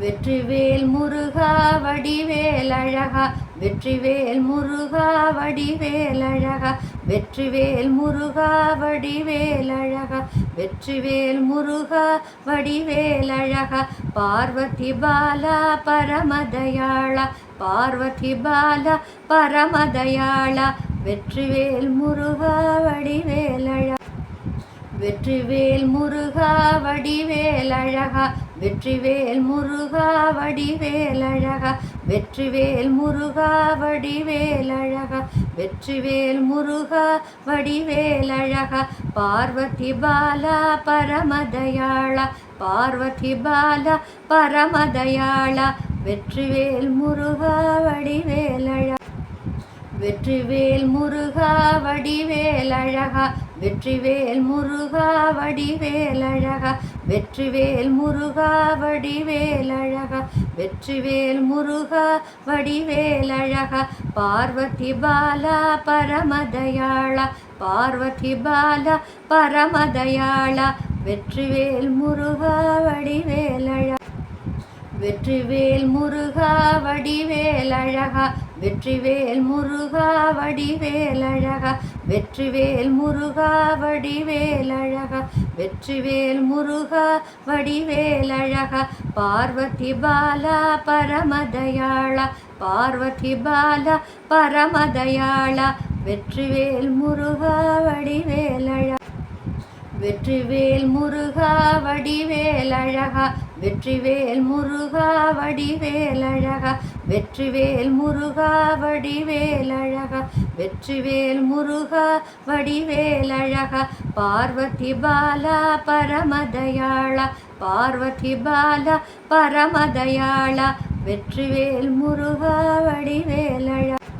வெற்றிவேல் முருகா வடிவேல் அழகா. வெற்றிவேல் முருகா வடிவேல் அழகா. வெற்றிவேல் முருகா வடிவேல் அழகா. வெற்றிவேல் முருகா வடிவேல் அழகா. பார்வதி பாலா பரமதயாளா. பார்வதி பாலா பரமதயாளா. வெற்றிவேல் முருகா வடிவேல் அழகா. வெற்றிவேல் முருகா வடிவேல் அழகா. வெற்றிவேல் முருகா வடிவேல் அழகா. வெற்றிவேல் முருகா வடிவேல் அழகா. வெற்றிவேல் முருகா வடிவேல் அழகா. பார்வதி பாலா பரமதயாளா. பார்வதி பாலா பரமதயாளா. வெற்றிவேல் முருகா வடிவேல் அழகா. வெற்றிவேல் முருகா வடிவேல் அழகா. வெற்றிவேல் முருகா வடிவேல் அழகா. வெற்றிவேல் முருகா வடிவேல் அழகா. வெற்றிவேல் முருகா வடிவேல் அழகா. பார்வதி பாலா பரமதயாளா. பார்வதி பாலா பரமதயாளா. வெற்றிவேல் முருகா வடிவேல் அழகா. வெற்றிவேல் முருகா வடிவேல் அழகா. வெற்றிவேல் முருகா வடிவேல் அழகா. வெற்றிவேல் முருகா வடிவேல் அழகா. வெற்றிவேல் முருகா வடிவேல் அழகா. பார்வதி பாலா பரமதயாளா. பார்வதி பாலா பரமதயாளா. வெற்றிவேல் முருகா வடிவேல் அழகா. வெற்றிவேல் முருகா வடிவேல் அழகா. வெற்றிவேல் முருகா வடிவேல் அழகா. வெற்றிவேல் முருகா வடிவேல் அழகா. வெற்றிவேல் முருகா வடிவேல் அழகா. பார்வதி பாலா பரமதயாளா. பார்வதி பாலா பரமதயாளா. வெற்றிவேல் முருகா வடிவேல் அழகா.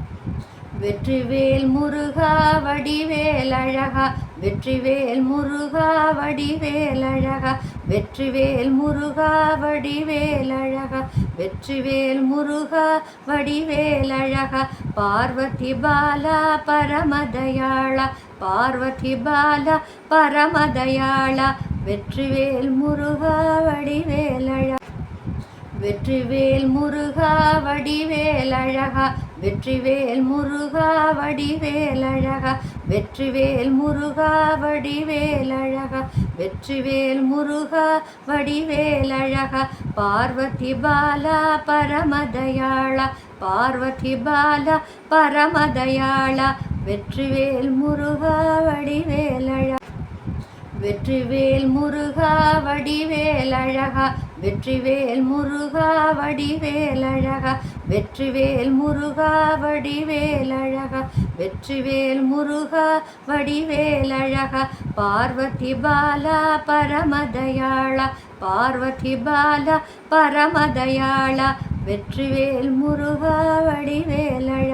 வெற்றிவேல் முருகா வடிவேல் அழகா. வெற்றிவேல் முருகா வடிவேல் அழகா. வெற்றிவேல் முருகா வடிவேல் அழகா. வெற்றிவேல் முருகா வடிவேல் அழகா. பார்வதி பாலா பரமதயாளா. பார்வதி பாலா பரமதயாளா. வெற்றிவேல் முருகா வடிவேல் அழகா. வெற்றிவேல் முருகா வடிவேல் அழகா. வெற்றிவேல் முருகா வடிவேல் அழகா. வெற்றிவேல் முருகா வடிவேல் அழகா. வெற்றிவேல் முருகா வடிவேல் அழகா. பார்வதி பாலா பரமதயாளா. பார்வதி பாலா பரமதயாளா. வெற்றிவேல் முருகா வடிவேல் அழகா. வெற்றிவேல் முருகா வடிவேல் அழகா. வெற்றிவேல் முருகா வடிவேல் அழகா. வெற்றிவேல் முருகா வடிவேல் அழகா. வெற்றிவேல் முருகா வடிவேல் அழகா. பார்வதி பாலா பரமதயாளா. பார்வதி பாலா பரமதயாளா. வெற்றிவேல் முருகா வடிவேல் அழகா.